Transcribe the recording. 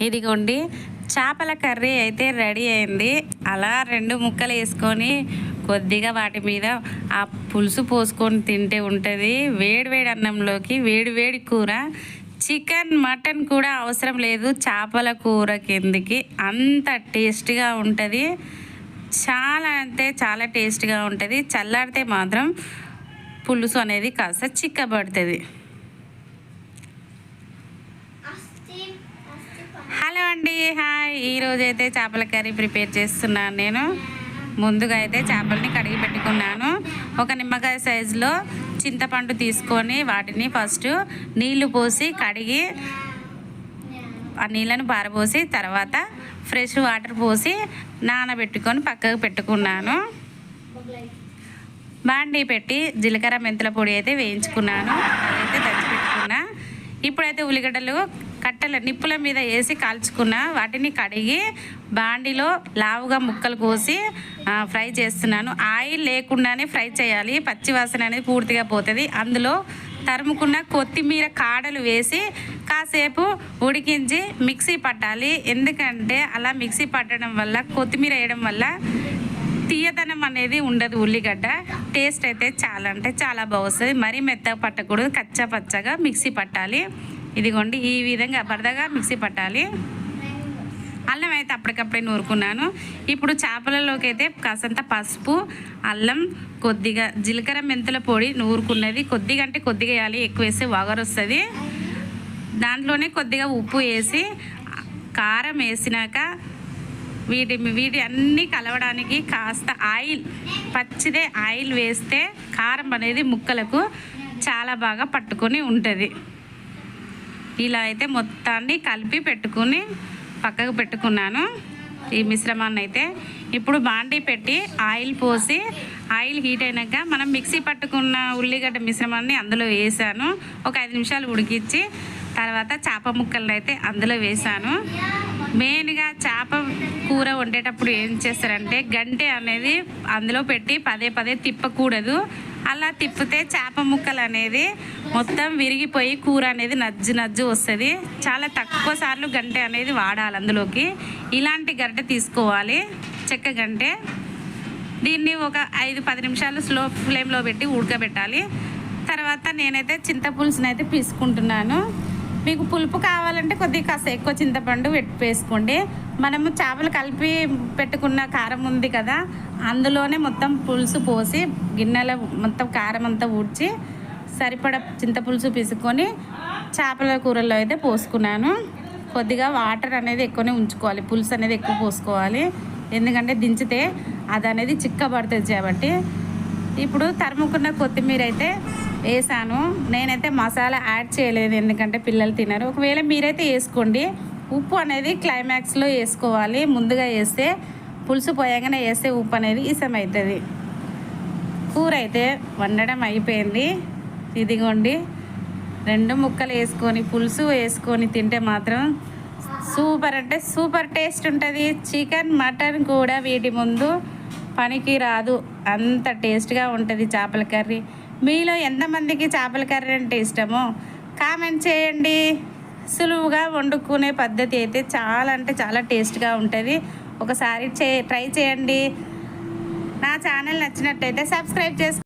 ఇదిగోండి చేపల కర్రీ అయితే రెడీ అయింది. అలా రెండు ముక్కలు వేసుకొని కొద్దిగా వాటి మీద ఆ పులుసు పోసుకొని తింటే ఉంటుంది. వేడివేడి అన్నంలోకి వేడివేడి కూర. చికెన్ మటన్ కూడా అవసరం లేదు. చేపల కూర కిందికి అంత టేస్ట్గా ఉంటుంది. చాలా అంటే చాలా టేస్ట్గా ఉంటుంది. చల్లారితే మాత్రం పులుసు అనేది కాస్త చిక్కబడుతుంది. హలో అండి హాయ్. ఈరోజు అయితే చేపల కర్రీ ప్రిపేర్ చేస్తున్నాను నేను. ముందుగా అయితే చేపల్ని కడిగి పెట్టుకున్నాను. ఒక నిమ్మకాయ సైజులో చింతపండు తీసుకొని వాటిని ఫస్ట్ నీళ్ళు పోసి కడిగి ఆ నీళ్ళను పారబోసి తర్వాత ఫ్రెష్ వాటర్ పోసి నానబెట్టుకొని పక్కకు పెట్టుకున్నాను. బాండీ పెట్టి జీలకర్ర మెంతుల పొడి అయితే వేయించుకున్నాను. ఇప్పుడైతే ఉల్లిగడ్డలు కట్టెల నిప్పుల మీద వేసి కాల్చుకున్న వాటిని కడిగి బాండీలో లావుగా ముక్కలు కోసి ఫ్రై చేస్తున్నాను. ఆయిల్ లేకుండానే ఫ్రై చేయాలి. పచ్చి వాసన అనేది పూర్తిగా పోతుంది. అందులో తరుముకున్న కొత్తిమీర కాడలు వేసి కాసేపు ఉడికించి మిక్సీ పట్టాలి. ఎందుకంటే అలా మిక్సీ పట్టడం వల్ల కొత్తిమీర వేయడం వల్ల తీయదనం అనేది ఉండదు ఉల్లిగడ్డ. టేస్ట్ అయితే చాలా అంటే చాలా బాగుస్తుంది. మరీ మెత్తగా పట్టకూడదు. కచ్చా పచ్చగా మిక్సీ పట్టాలి. ఇదిగోండి ఈ విధంగా బరదగా మిక్సీ పట్టాలి. అల్లం అయితే అప్పటికప్పుడే నూరుకున్నాను. ఇప్పుడు చేపలలోకి అయితే కాసంత పసుపు అల్లం కొద్దిగా జీలకర్ర మెంతుల పొడి నూరుకున్నది. కొద్దిగా అంటే కొద్దిగా వేయాలి. ఎక్కువ వేస్తే వగరు వస్తుంది. దాంట్లోనే కొద్దిగా ఉప్పు వేసి కారం వేసినాక వీటి వీటి అన్నీ కలవడానికి కాస్త ఆయిల్ పచ్చిదే ఆయిల్ వేస్తే కారం అనేది ముక్కలకు చాలా బాగా పట్టుకొని ఉంటుంది. ఇలా అయితే మొత్తాన్ని కలిపి పెట్టుకుని పక్కకు పెట్టుకున్నాను. ఈ మిశ్రమాన్ని అయితే ఇప్పుడు బాండీ పెట్టి ఆయిల్ పోసి ఆయిల్ హీట్ అయినాక మనం మిక్సీ పట్టుకున్న ఉల్లిగడ్డ మిశ్రమాన్ని అందులో వేసాను. ఒక ఐదు నిమిషాలు ఉడికించి తర్వాత చేప ముక్కలను అయితే అందులో వేసాను. మెయిన్గా చేప కూర వండేటప్పుడు ఏం చేస్తారంటే గంటె అనేది అందులో పెట్టి పదే పదే తిప్పకూడదు. అలా తిప్పితే చేప ముక్కలు అనేది మొత్తం విరిగిపోయి కూర అనేది నజ్జు నజ్జు వస్తుంది. చాలా తక్కువ సార్లు గంటె అనేది వాడాలి అందులోకి. ఇలాంటి గంటె తీసుకోవాలి. చెక్క గంటె. దీన్ని ఒక ఐదు పది నిమిషాలు స్లో ఫ్లేమ్లో పెట్టి ఉడకబెట్టాలి. తర్వాత నేనైతే చింతపులుసునైతే పీసుకుంటున్నాను. మీకు పులుపు కావాలంటే కొద్దిగా కాస్త ఎక్కువ చింతపండు పెట్టి వేసుకోండి. మనము చేపలు కలిపి పెట్టుకున్న కారం ఉంది కదా అందులోనే మొత్తం పులుసు పోసి గిన్నెలో మొత్తం కారం అంతా ఊడ్చి సరిపడ చింతపులుసు పిసుకొని చేపల కూరలో అయితే పోసుకున్నాను. కొద్దిగా వాటర్ అనేది ఎక్కువనే ఉంచుకోవాలి పులుసు అనేది ఎక్కువ పోసుకోవాలి. ఎందుకంటే దించితే అది అనేది చిక్కబడుతుంది కాబట్టి ఇప్పుడు తరుముకున్న కొత్తిమీర అయితే వేసాను. నేనైతే మసాలా యాడ్ చేయలేదు ఎందుకంటే పిల్లలు తినరు. ఒకవేళ మీరైతే వేసుకోండి. ఉప్పు అనేది క్లైమాక్స్లో వేసుకోవాలి. ముందుగా వేస్తే పులుసు పోయాగానే వేస్తే ఉప్పు అనేది ఇసమవుతుంది కూర అయితే వండడం అయిపోయింది. ఇదిగోండి. రెండు ముక్కలు వేసుకొని పులుసు వేసుకొని తింటే మాత్రం సూపర్. అంటే సూపర్ టేస్ట్ ఉంటుంది. చికెన్ మటన్ కూడా వీటి ముందు పనికి రాదు. అంత టేస్ట్గా ఉంటుంది చేపల కర్రీ. మీలో ఎంతమందికి చేపల కర్రీ అంటే ఇష్టమో కామెంట్ చేయండి. సులువుగా వండుకునే పద్ధతి అయితే చాలా అంటే చాలా టేస్ట్గా ఉంటుంది. ఒకసారి చే ట్రై చేయండి. నా ఛానల్ నచ్చినట్టయితే సబ్స్క్రైబ్ చేసుకో